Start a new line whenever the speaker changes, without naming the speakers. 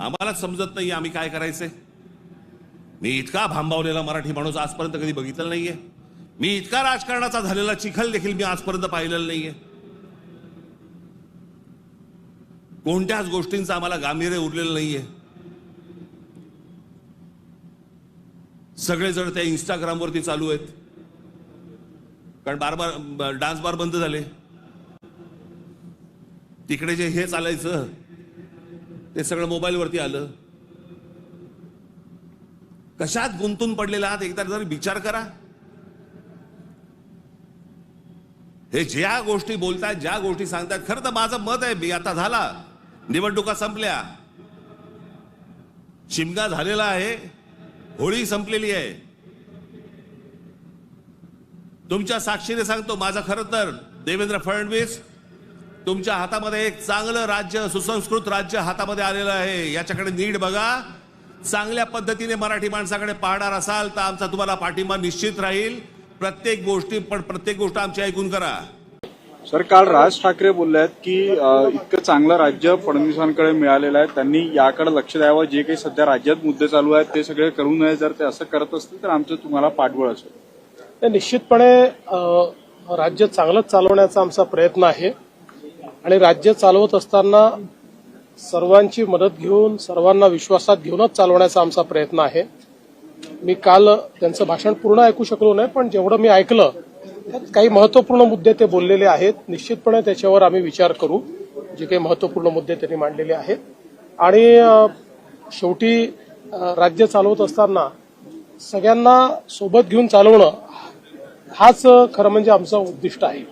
आम्हालाच समजत नाही आम्ही काय करायचंय. मी इतका भांबावलेला मराठी माणूस आजपर्यंत कधी बघितलं नाहीये. मी इतका राजकारणाचा झालेला चिखल देखील मी आजपर्यंत पाहिलेला नाहीये. कोणत्याच गोष्टींचं आम्हाला गांभीर्य उरलेलं नाहीये. सगळेजण त्या इंस्टाग्रामवरती चालू आहेत. कारण बार बार डान्स बार बंद झाले. तिकडे जे हे चालायचं ते सगळं मोबाईलवरती आलं. कशात गुंतून पडलेला आहात? एकदा जर विचार करा. हे ज्या गोष्टी बोलतात ज्या गोष्टी सांगतात खरं तर माझं मत आहे मी आता झाला. निवडणुका संपल्या. शिमगा झालेला आहे होळी संपलेली आहे. तुमच्या साक्षीने सांगतो माझं खरं तर देवेंद्र फडणवीस तुमच्या हातामध्ये एक चांगलं राज्य सुसंस्कृत राज्य हातामध्ये आलेलं आहे. याच्याकडे नीट बघा. चांगल्या पद्धतीने मराठी माणसाकडे पाहणार असाल तर आमचा तुम्हाला पाठिंबा निश्चित राहील. प्रत्येक गोष्टी पण प्रत्येक गोष्ट आमची ऐकून करा.
सर काल राज ठाकरे बोलले आहेत की इतकं चांगलं राज्य फडणवीसांकडे मिळालेलं आहे. त्यांनी याकडे लक्ष द्यावं. जे काही सध्या राज्यात मुद्दे चालू आहेत ते सगळे करू नये. जर ते असं करत असतील तर आमचं तुम्हाला पाठबळ असेल.
ते निश्चितपणे राज्य चांगलं चालवण्याचा आमचा प्रयत्न आहे. आणि राज्य चालवत असताना सर्वांची मदत घेऊन सर्वांना विश्वासात घेऊनच चालवण्याचा आमचा प्रयत्न आहे. मी काल त्यांचं भाषण पूर्ण ऐकू शकलो नाही पण जेवढं मी ऐकलं त्यात काही महत्त्वपूर्ण मुद्दे ते बोललेले आहेत. निश्चितपणे त्याच्यावर आम्ही विचार करू जे काही महत्त्वपूर्ण मुद्दे त्यांनी मांडलेले आहेत. आणि शेवटी राज्य चालवत असताना सगळ्यांना सोबत घेऊन चालवणं हाच खरं म्हणजे आमचं उद्दिष्ट आहे.